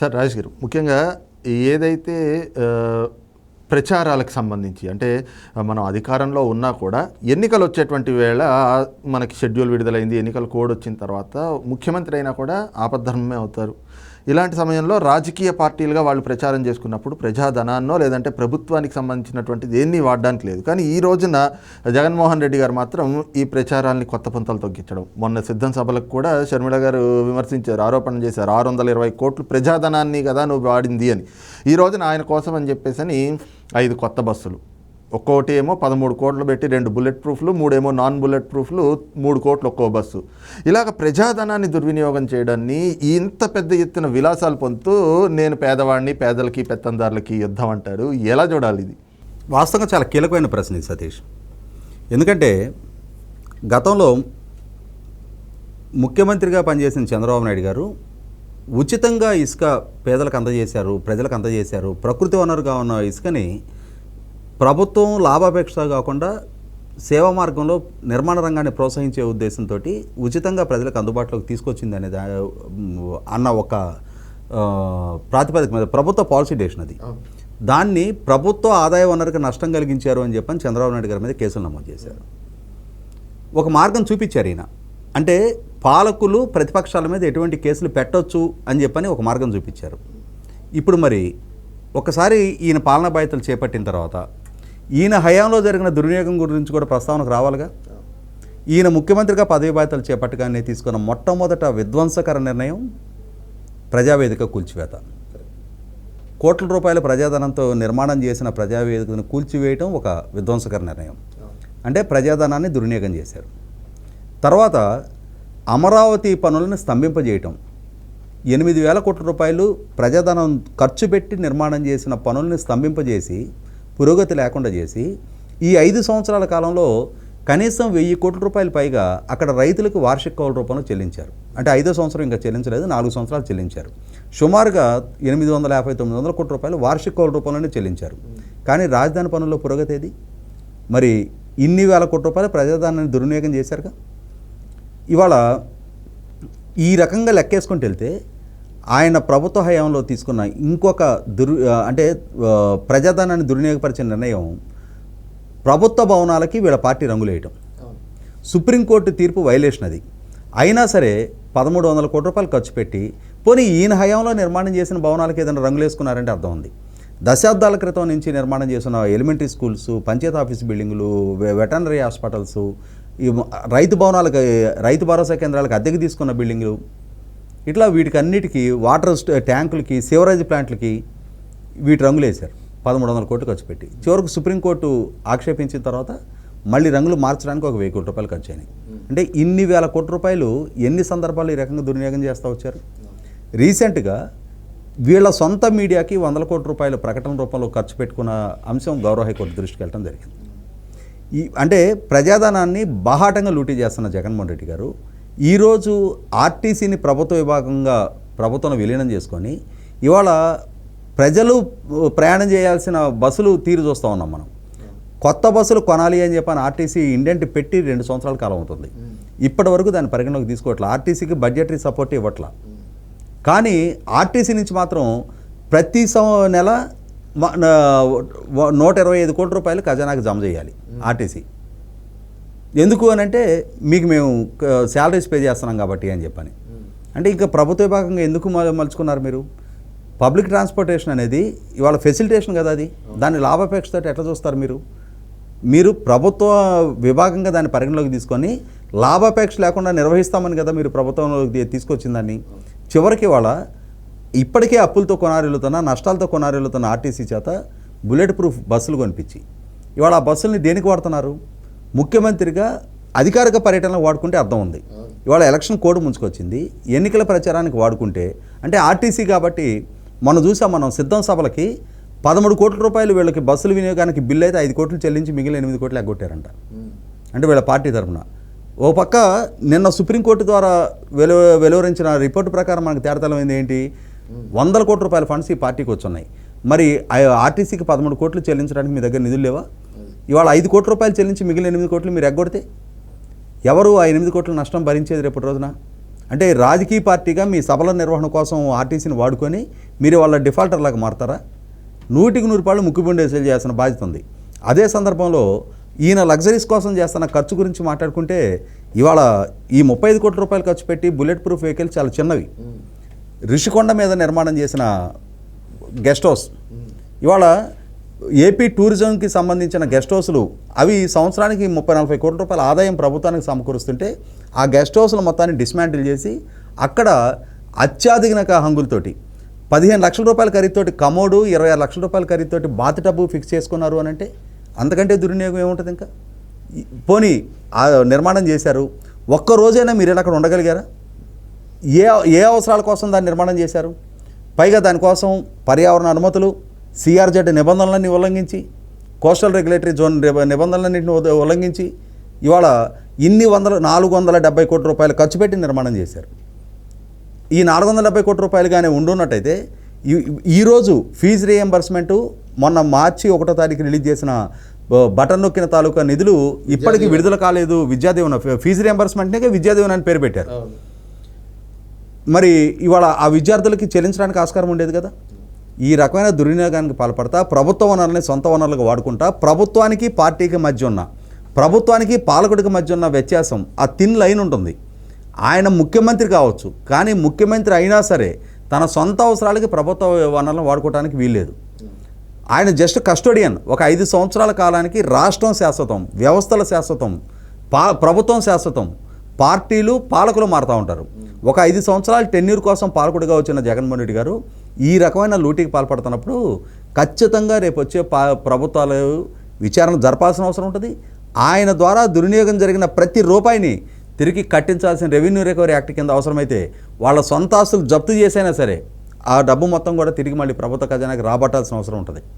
Sir Rajesh గారు ముఖ్యంగా ఏదైతే ప్రచారాలకు సంబంధించి అంటే మనం అధికారంలో ఉన్నా కూడా ఎన్నికలు వచ్చేటువంటి వేళ మనకి షెడ్యూల్ విడుదలైంది ఎన్నికల కోడ్ వచ్చిన తర్వాత ముఖ్యమంత్రి అయినా కూడా ఆపద్ధర్మమే అవుతారు. ఇలాంటి సమయంలో రాజకీయ పార్టీలుగా వాళ్ళు ప్రచారం చేసుకున్నప్పుడు ప్రజాధనాన్నో లేదంటే ప్రభుత్వానికి సంబంధించినటువంటి దేన్ని వాడడానికి లేదు. కానీ ఈ రోజున జగన్మోహన్ రెడ్డి గారు మాత్రం ఈ ప్రచారాన్ని కొత్త పంతలు తగ్గించడం మొన్న సిద్ధం సభలకు కూడా షర్మిల గారు విమర్శించారు ఆరోపణ చేశారు. ఆరు వందల ఇరవై కోట్లు ప్రజాధనాన్ని కదా నువ్వు వాడింది అని. ఈ రోజున ఆయన కోసం అని చెప్పేసి అని ఐదు కొత్త బస్సులు. ఒక్కోటి ఏమో పదమూడు కోట్లు పెట్టి రెండు బుల్లెట్ ప్రూఫ్లు మూడేమో నాన్ బుల్లెట్ ప్రూఫ్లు మూడు కోట్లు ఒక్కో బస్సు. ఇలాగ ప్రజాధనాన్ని దుర్వినియోగం చేయడాన్ని ఇంత పెద్ద ఎత్తున విలాసాలు పొందుతూ నేను పేదవాడిని పేదలకి పెత్తందారులకి యుద్ధం అంటారు. ఎలా చూడాలి ఇది? వాస్తవంగా చాలా కీలకమైన ప్రశ్న ఇది సతీష్. ఎందుకంటే గతంలో ముఖ్యమంత్రిగా పనిచేసిన చంద్రబాబు నాయుడు గారు ఉచితంగా ఇసుక పేదలకు అందజేశారు ప్రజలకు అందజేశారు ప్రకృతి వనరుగా ఉన్న ఇసుకని ప్రభుత్వం లాభాపేక్ష కాకుండా సేవా మార్గంలో నిర్మాణ రంగాన్ని ప్రోత్సహించే ఉద్దేశంతో ఉచితంగా ప్రజలకు అందుబాటులోకి తీసుకొచ్చింది అనేది అన్న ఒక ప్రాతిపదిక మీద ప్రభుత్వ పాలసీ డేషన్ అది. దాన్ని ప్రభుత్వ ఆదాయ వనరుకు నష్టం కలిగించారు అని చెప్పని చంద్రబాబు నాయుడు గారి మీద కేసులు నమోదు చేశారు. ఒక మార్గం చూపించారు ఈయన. అంటే పాలకులు ప్రతిపక్షాల మీద ఎటువంటి కేసులు పెట్టొచ్చు అని చెప్పని ఒక మార్గం చూపించారు. ఇప్పుడు మరి ఒకసారి ఈయన పాలనా బాధ్యతలు చేపట్టిన తర్వాత ఈయన హయాంలో జరిగిన దుర్వినియోగం గురించి కూడా ప్రస్తావనకు రావాలిగా? ఈయన ముఖ్యమంత్రిగా పదవి బాధ్యతలు చేపట్టగానే తీసుకున్న మొట్టమొదట విధ్వంసకర నిర్ణయం ప్రజావేదిక కూల్చివేత. కోట్ల రూపాయల ప్రజాధనంతో నిర్మాణం చేసిన ప్రజావేదికను కూల్చివేయటం ఒక విధ్వంసకర నిర్ణయం. అంటే ప్రజాధనాన్ని దుర్వినియోగం చేశారు. తర్వాత అమరావతి పనులను స్తంభింపజేయటం. ఎనిమిది వేల కోట్ల రూపాయలు ప్రజాధనం ఖర్చు పెట్టి నిర్మాణం చేసిన పనుల్ని స్తంభింపజేసి పురోగతి లేకుండా చేసి ఈ ఐదు సంవత్సరాల కాలంలో కనీసం వెయ్యి కోట్ల రూపాయలు పైగా అక్కడ రైతులకు వార్షిక కౌల రూపంలో చెల్లించారు. అంటే ఐదో సంవత్సరం ఇంకా చెల్లించలేదు నాలుగు సంవత్సరాలు చెల్లించారు. సుమారుగా ఎనిమిది వందల యాభై తొమ్మిది వందల కోట్ల రూపాయలు వార్షిక కౌల రూపంలోనే చెల్లించారు. కానీ రాజధాని పనుల్లో పురోగతి ఏది? మరి ఇన్ని వేల కోట్ల రూపాయలు ప్రజాధనాన్ని దుర్వినియోగం చేశారుగా? ఇవాళ ఈ రకంగా లెక్కేసుకుంటూ వెళ్తే ఆయన ప్రభుత్వ హయాంలో తీసుకున్న ఇంకొక దుర్ అంటే ప్రజాధనాన్ని దుర్వినియోగపరిచిన నిర్ణయం ప్రభుత్వ భవనాలకి వీళ్ళ పార్టీ రంగులేయటం. సుప్రీంకోర్టు తీర్పు వైలేషన్ అది అయినా సరే పదమూడు వందల కోట్ల రూపాయలు ఖర్చు పెట్టి పోనీ ఈయన హయాంలో నిర్మాణం చేసిన భవనాలకు ఏదైనా రంగులు వేసుకున్నారంటే అర్థం ఉంది. దశాబ్దాల క్రితం నుంచి నిర్మాణం చేసిన ఎలిమెంటరీ స్కూల్స్ పంచాయత్ ఆఫీస్ బిల్డింగులు వె- వెటర్నరీ హాస్పిటల్స్ రైతు భవనాలకు రైతు భరోసా కేంద్రాలకు అద్దెకి తీసుకున్న బిల్డింగులు ఇట్లా వీటికి అన్నిటికీ వాటర్ ట్యాంకులకి సివరేజ్ ప్లాంట్లకి వీటి రంగులు వేశారు పదమూడు వందల కోట్లు ఖర్చు పెట్టి. చివరికి సుప్రీంకోర్టు ఆక్షేపించిన తర్వాత మళ్ళీ రంగులు మార్చడానికి ఒక వెయ్యి కోట్ల రూపాయలు ఖర్చు అయినాయి అంటే ఇన్ని వేల కోట్ల రూపాయలు ఎన్ని సందర్భాలు ఈ రకంగా దుర్వినియోగం చేస్తూ వచ్చారు? రీసెంట్గా వీళ్ళ సొంత మీడియాకి వందల కోట్ల రూపాయలు ప్రకటన రూపంలో ఖర్చు పెట్టుకున్న అంశం గౌరవ హైకోర్టు దృష్టికి వెళ్ళడం జరిగింది. ఈ అంటే ప్రజాధనాన్ని బాహాటంగా లూటీ చేస్తున్న జగన్మోహన్ రెడ్డి గారు ఈరోజు ఆర్టీసీని ప్రభుత్వ విభాగంగా ప్రభుత్వం విలీనం చేసుకొని ఇవాళ ప్రజలు ప్రయాణం చేయాల్సిన బస్సులు తీరు చూస్తూ ఉన్నాం మనం. కొత్త బస్సులు కొనాలి అని చెప్పని ఆర్టీసీ ఇండెంట్ పెట్టి రెండు సంవత్సరాల కాలం అవుతుంది. ఇప్పటి వరకు దాన్ని పరిగణలోకి తీసుకోవట్లే. ఆర్టీసీకి బడ్జెటరీ సపోర్ట్ ఇవ్వట్లా. కానీ ఆర్టీసీ నుంచి మాత్రం ప్రతి సం- నెల నూట ఇరవై ఐదు కోట్ల రూపాయలు ఖజానాకి జమ చేయాలి ఆర్టీసీ. ఎందుకు అని అంటే మీకు మేము శాలరీస్ పే చేస్తున్నాం కాబట్టి అని చెప్పని. అంటే ఇంకా ప్రభుత్వ విభాగంగా ఎందుకు మలుచుకున్నారు మీరు? పబ్లిక్ ట్రాన్స్పోర్టేషన్ అనేది ఇవాళ ఫెసిలిటేషన్ కదా అది. దాన్ని లాభాపేక్షతో ఎట్లా చూస్తారు మీరు? మీరు ప్రభుత్వ విభాగంగా దాన్ని పరిగణలోకి తీసుకొని లాభాపేక్ష లేకుండా నిర్వహిస్తామని కదా మీరు ప్రభుత్వంలోకి తీసుకొచ్చిందని చివరికి ఇవాళ ఇప్పటికే అప్పులతో కొనారెళ్తున్న నష్టాలతో కొనారెళ్తున్న ఆర్టీసీ చేత బుల్లెట్ ప్రూఫ్ బస్సులు కొనిపించి. ఇవాళ ఆ బస్సుల్ని దేనికి వాడుతున్నారు? ముఖ్యమంత్రిగా అధికారిక పర్యటనలో వాడుకుంటే అర్థం ఉంది. ఇవాళ ఎలక్షన్ కోడ్ ముంచుకొచ్చింది. ఎన్నికల ప్రచారానికి వాడుకుంటే అంటే ఆర్టీసీ కాబట్టి మనం చూసాం మనం సిద్ధం సభలకి పదమూడు కోట్ల రూపాయలు వీళ్ళకి బస్సుల వినియోగానికి బిల్లు అయితే ఐదు కోట్లు చెల్లించి మిగిలిన ఎనిమిది కోట్లు ఎగ్గొట్టారంట. అంటే వీళ్ళ పార్టీ తరఫున. ఓ పక్క నిన్న సుప్రీంకోర్టు ద్వారా వెలు వెలువరించిన రిపోర్టు ప్రకారం మనకు తేడతలమైంది ఏంటి? వందల కోట్ల రూపాయల ఫండ్స్ ఈ పార్టీకి వచ్చున్నాయి. మరి ఆర్టీసీకి పదమూడు కోట్లు చెల్లించడానికి మీ దగ్గర నిధులు లేవా? ఇవాళ ఐదు కోట్ల రూపాయలు చెల్లించి మిగిలిన ఎనిమిది కోట్లు మీరు ఎగ్గొడితే ఎవరు ఆ ఎనిమిది కోట్ల నష్టం భరించేది రేపటి రోజున? అంటే రాజకీయ పార్టీగా మీ సభల నిర్వహణ కోసం ఆర్టీసీని వాడుకొని మీరు వాళ్ళ డిఫాల్టర్లాగా మారతారా? నూటికి నూరు పాళ్ళు ముక్కుబిండి వసూలు చేయాల్సిన బాధ్యత ఉంది. అదే సందర్భంలో ఈయన లగ్జరీస్ కోసం చేస్తున్న ఖర్చు గురించి మాట్లాడుకుంటే ఇవాళ ఈ ముప్పై ఐదు కోట్ల రూపాయలు ఖర్చు పెట్టి బుల్లెట్ ప్రూఫ్ వెహికల్ చాలా చిన్నవి. రిషికొండ మీద నిర్మాణం చేసిన గెస్ట్ హౌస్. ఇవాళ ఏపీ టూరిజంకి సంబంధించిన గెస్ట్ హౌస్లు అవి సంవత్సరానికి ముప్పై నలభై కోట్ల రూపాయల ఆదాయం ప్రభుత్వానికి సమకూరుస్తుంటే ఆ గెస్ట్ హౌస్ల మొత్తాన్ని డిస్మాంటిల్ చేసి అక్కడ అత్యాధునిక హంగులతోటి పదిహేను లక్షల రూపాయల ఖరీదుతోటి కమోడు ఇరవై ఆరు లక్షల రూపాయల ఖరీదుతోటి బాత్ టబ్బు ఫిక్స్ చేసుకున్నారు అని అంటే అంతకంటే దుర్వినియోగం ఏముంటుంది ఇంకా? పోనీ ఆ నిర్మాణం చేశారు ఒక్క రోజైనా మీరు అక్కడ ఉండగలిగారా? ఏ ఏ అవసరాల కోసం దాన్ని నిర్మాణం చేశారు? పైగా దానికోసం పర్యావరణ అనుమతులు సిఆర్జెడ్ నిబంధనలన్నీ ఉల్లంఘించి కోస్టల్ రెగ్యులేటరీ జోన్ నిబ- నిబంధనలన్నింటిని ఉల్లంఘించి ఇవాళ ఇన్ని వందల నాలుగు వందల డెబ్బై కోట్ల రూపాయలు ఖర్చు పెట్టి నిర్మాణం చేశారు. ఈ నాలుగు వందల డెబ్బై కోట్ల రూపాయలుగానే ఉండున్నట్టయితే ఈ- ఈరోజు ఫీజు రియంబర్స్మెంటు మొన్న మార్చి ఒకటో తారీఖు రిలీజ్ చేసిన బటన్ నొక్కిన తాలూకా నిధులు ఇప్పటికీ విడుదల కాలేదు. విద్యాదీవన ఫీజు రియంబర్స్మెంట్నే విద్యాదీవన అని పేరు పెట్టారు. మరి ఇవాళ ఆ విద్యార్థులకి చెల్లించడానికి ఆస్కారం ఉండేది కదా? ఈ రకమైన దుర్వినియోగానికి పాల్పడతా ప్రభుత్వ వనరుల్ని సొంత వనరులకు వాడుకుంటా ప్రభుత్వానికి పార్టీకి మధ్య ఉన్న ప్రభుత్వానికి పాలకుడికి మధ్య ఉన్న వ్యత్యాసం ఆ థిన్ లైన్ ఉంటుంది. ఆయన ముఖ్యమంత్రి కావచ్చు కానీ ముఖ్యమంత్రి అయినా సరే తన సొంత అవసరాలకి ప్రభుత్వ వనరులను వాడుకోవడానికి వీల్లేదు. ఆయన జస్ట్ కస్టోడియన్ ఒక ఐదు సంవత్సరాల కాలానికి రాష్ట్రం శాశ్వతం వ్యవస్థల శాశ్వతం పా ప్రభుత్వం శాశ్వతం పార్టీలు పాలకులు మారుతూ ఉంటారు. ఒక ఐదు సంవత్సరాలు టెన్యూర్ కోసం పాలకుడిగా వచ్చిన జగన్మోహన్ రెడ్డి గారు ఈ రకమైన లూటీకి పాల్పడుతున్నప్పుడు ఖచ్చితంగా రేపు వచ్చే పా ప్రభుత్వాలు విచారణ జరపాల్సిన అవసరం ఉంటుంది. ఆయన ద్వారా దుర్వినియోగం జరిగిన ప్రతి రూపాయిని తిరిగి కట్టించాల్సిన రెవెన్యూ రికవరీ యాక్ట్ కింద అవసరమైతే వాళ్ళ సొంత ఆస్తులు జప్తు చేసైనా సరే ఆ డబ్బు మొత్తం కూడా తిరిగి మళ్ళీ ప్రభుత్వ ఖజానాకి రాబట్టాల్సిన అవసరం ఉంటుంది.